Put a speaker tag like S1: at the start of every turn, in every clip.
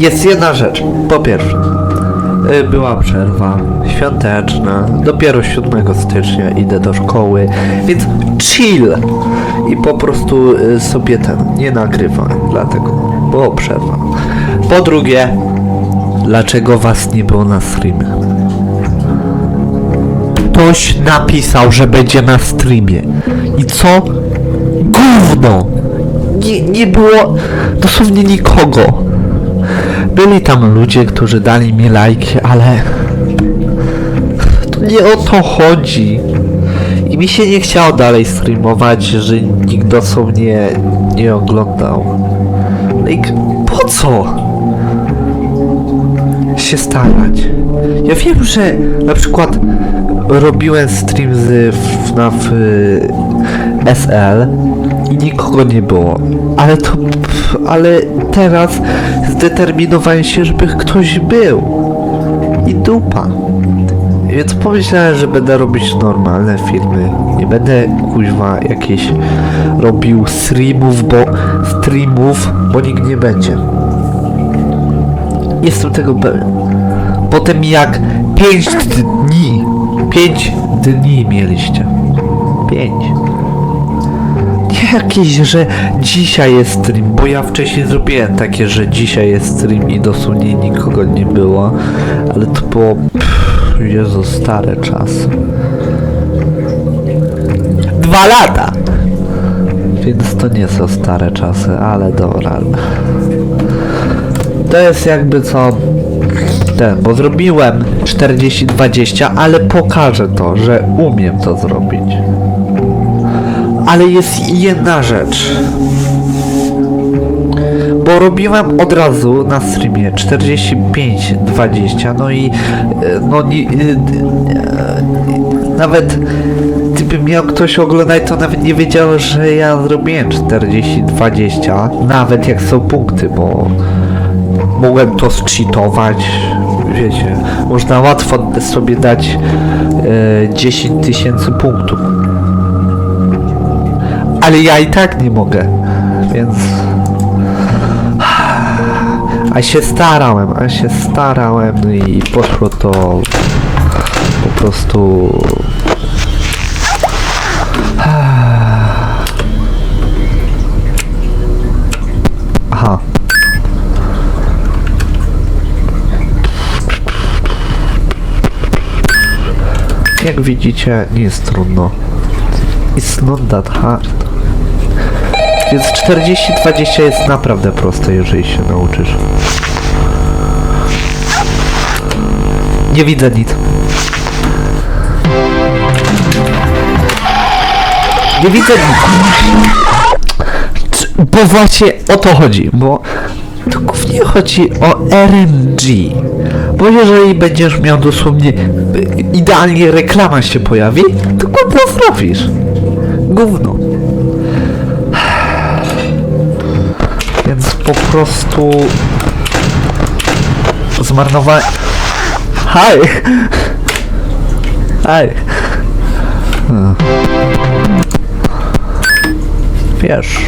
S1: jest jedna rzecz. Po pierwsze, y, była przerwa świąteczna. Dopiero 7 stycznia idę do szkoły, więc chill. I po prostu y, sobie ten nie nagrywam, dlatego było przerwa. Po drugie, dlaczego was nie było na streamie? Ktoś napisał, że będzie na streamie. I co? Gówno! Nie, nie było dosłownie nikogo. Byli tam ludzie, którzy dali mi lajki, ale to nie o to chodzi. I mi się nie chciało dalej streamować, że nikt dosłownie nie oglądał. Like, po co? się starać. Ja wiem, że na przykład robiłem stream z FNAF SL nikogo nie było. Ale to... ale teraz zdeterminowałem się, żeby ktoś był. I dupa. Więc pomyślałem, że będę robić normalne filmy. Nie będę kuźwa jakieś robił streamów, bo streamów, bo nikt nie będzie. Jestem tego pewien. Potem jak 5 dni, 5 dni mieliście. 5. Jakieś, że dzisiaj jest stream, bo ja wcześniej zrobiłem takie, że dzisiaj jest stream i dosłownie nikogo nie było, ale to było, pff, Jezu, stare czasy. Dwa lata! Więc to nie są stare czasy, ale dobra. To jest jakby co ten, bo zrobiłem 40-20, ale pokażę to, że umiem to zrobić. Ale jest jedna rzecz. Bo robiłem od razu na streamie 45-20, no i e, no nie, e, nawet gdyby miał ktoś oglądać, to nawet nie wiedział, że ja zrobiłem 40-20, nawet jak są punkty, bo mogłem to zcheatować, wiecie, można łatwo sobie dać e, 10 tysięcy punktów. Ale ja i tak nie mogę, więc... A się starałem, a się starałem i poszło to po prostu... Aha. Jak widzicie, nie jest trudno. It's not that hard. Więc 40-20 jest naprawdę proste, jeżeli się nauczysz. Nie widzę nic. Nie widzę nic. Bo właśnie o to chodzi, bo to głównie chodzi o RNG. Bo jeżeli będziesz miał dosłownie y, idealnie reklama się pojawi, to gówno zrobisz. Gówno. Po prostu zmarnowałem. Haj! Haj! Hmm. Wiesz.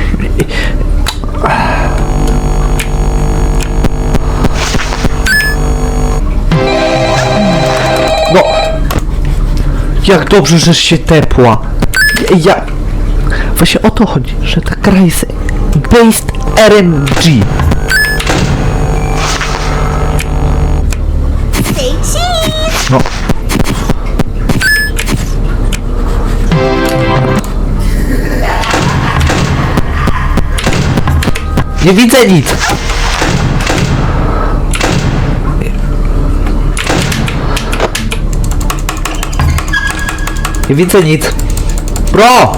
S1: No! Jak dobrze, że się tepła! Ja... Właśnie o to chodzi, że ta gra jest based RNG. No. Nie widzę nic! Nie widzę nic. Bro!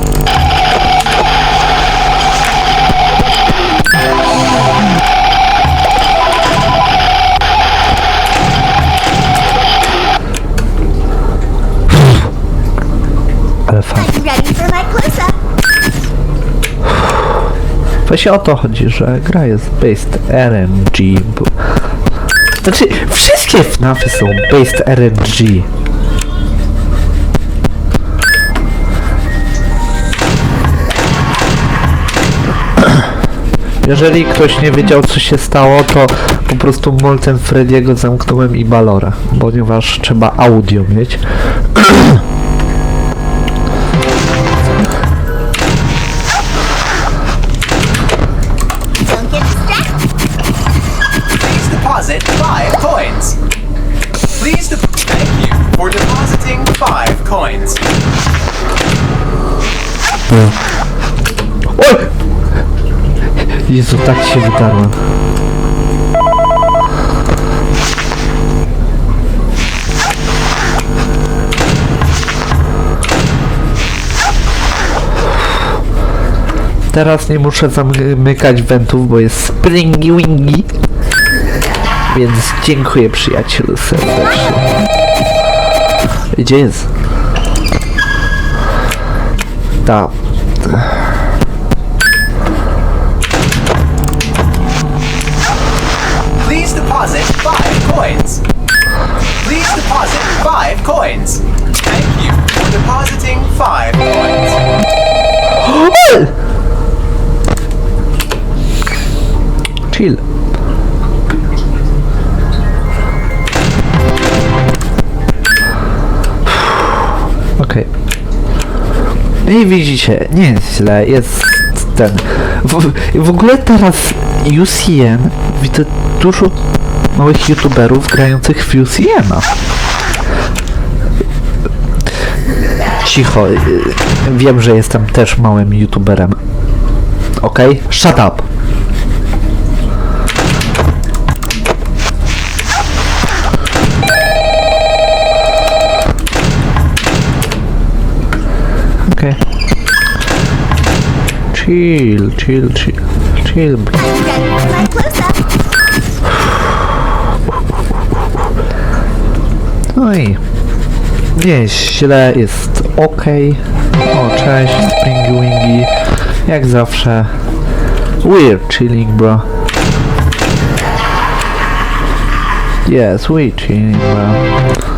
S2: Close-up?
S1: Właśnie o to chodzi, że gra jest based RNG. Bo... Znaczy, wszystkie FNAFy są based RNG. Jeżeli ktoś nie wiedział co się stało, to po prostu Molten Frediego zamknąłem i Balora, ponieważ trzeba audio mieć. Oj! Jezu, tak się wydarłem. Teraz nie muszę zamykać wentów, bo jest springy wingy. Więc dziękuję przyjacielu serdecznie. Gdzie jest? Ta. Eita. Widzicie, nie jest źle, jest ten... W, w ogóle teraz UCN widzę dużo małych youtuberów grających w UCN-a. Cicho, y, wiem, że jestem też małym youtuberem. Okej? Shut up. Chill, chill, chill, chill. No i nie jest ok. O, cześć, Springy Wingy. Jak zawsze. We're chilling, bro. Yes, we're chilling, bro.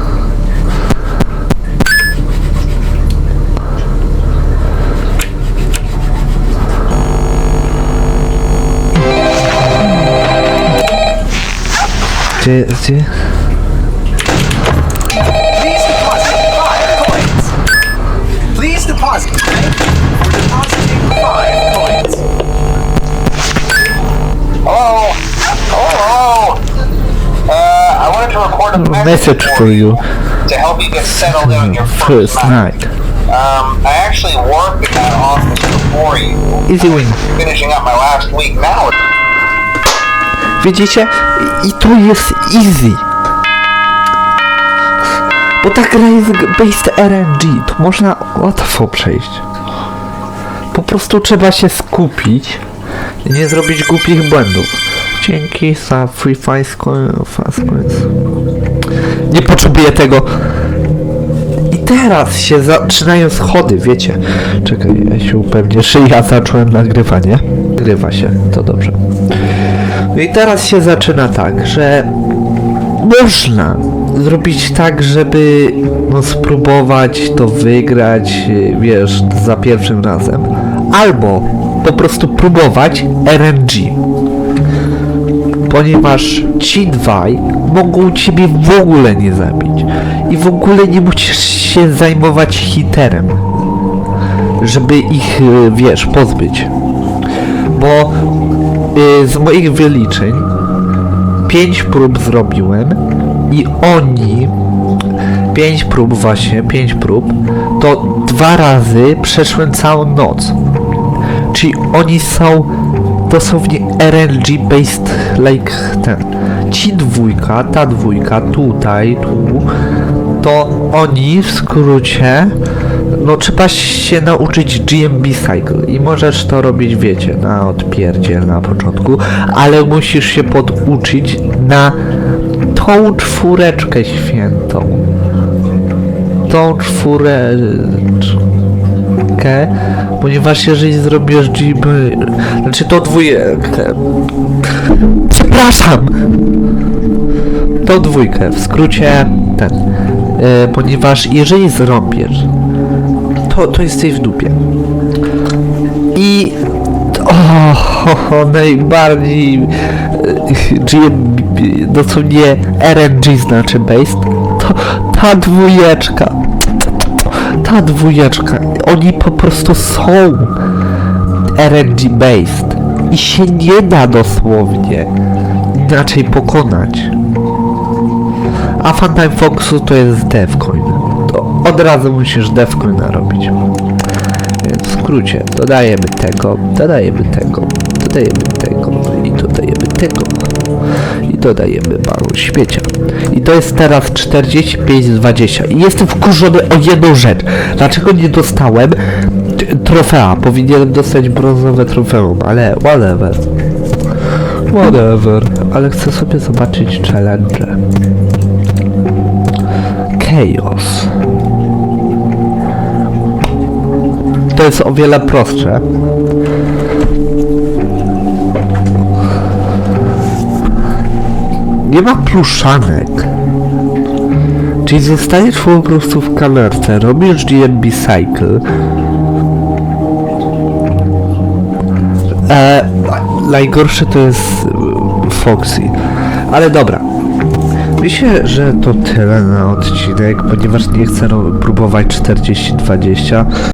S1: Gdzie, gdzie?
S3: Please deposit five coins. Please deposit. Thank you for depositing five coins.
S4: Hello? Hello? Uh, I wanted to record a
S1: Message for you.
S4: to help you get settled on your
S1: First
S4: first night.
S1: night.
S4: Um, I actually worked in that office before you.
S1: Easy win.
S4: Finishing up my last week now.
S1: Widzicie? I, to jest easy. Bo ta gra jest based RNG, to można łatwo przejść. Po prostu trzeba się skupić i nie zrobić głupich błędów. Dzięki za free fast. Nie potrzebuję tego. Teraz się zaczynają schody, wiecie. Czekaj, ja się upewnię, że ja zacząłem nagrywanie. Nagrywa się, to dobrze. No i teraz się zaczyna tak, że można zrobić tak, żeby no, spróbować to wygrać, wiesz, za pierwszym razem. Albo po prostu próbować RNG. Ponieważ ci dwaj mogą ciebie w ogóle nie zabić. I w ogóle nie musisz się zajmować hiterem. Żeby ich, y, wiesz, pozbyć bo y, z moich wyliczeń 5 prób zrobiłem i oni 5 prób właśnie, 5 prób to dwa razy przeszłem całą noc. Czyli oni są dosłownie RNG based like ten. Ci dwójka, ta dwójka tutaj, tu to oni w skrócie no trzeba się nauczyć GMB Cycle i możesz to robić, wiecie, na odpierdziel na początku, ale musisz się poduczyć na tą czwóreczkę świętą. Tą czwóreczkę, ponieważ jeżeli zrobisz GMB, znaczy to dwójkę, przepraszam, to dwójkę, w skrócie ten, e, ponieważ jeżeli zrobisz, to, to jesteś w dupie. I o, O, najbardziej e, dosłownie RNG znaczy based, to ta dwójeczka. Ta dwójeczka. Oni po prostu są RNG based. I się nie da dosłownie inaczej pokonać. A Funtime Foxu to jest Devcoin. To od razu musisz Devcoina robić. Więc w skrócie, dodajemy tego, dodajemy tego, dodajemy tego i dodajemy tego dodajemy mało śmiecia. I to jest teraz 45 z 20. I jestem wkurzony o jedną rzecz. Dlaczego nie dostałem trofea? Powinienem dostać brązowe trofeum, ale whatever. Whatever. Ale chcę sobie zobaczyć challenge. Chaos. To jest o wiele prostsze. Nie ma pluszanek. Czyli zostajesz po prostu w kamerce, robisz GMB Cycle. E, najgorsze to jest e, Foxy. Ale dobra. Myślę, że to tyle na odcinek, ponieważ nie chcę próbować 40-20.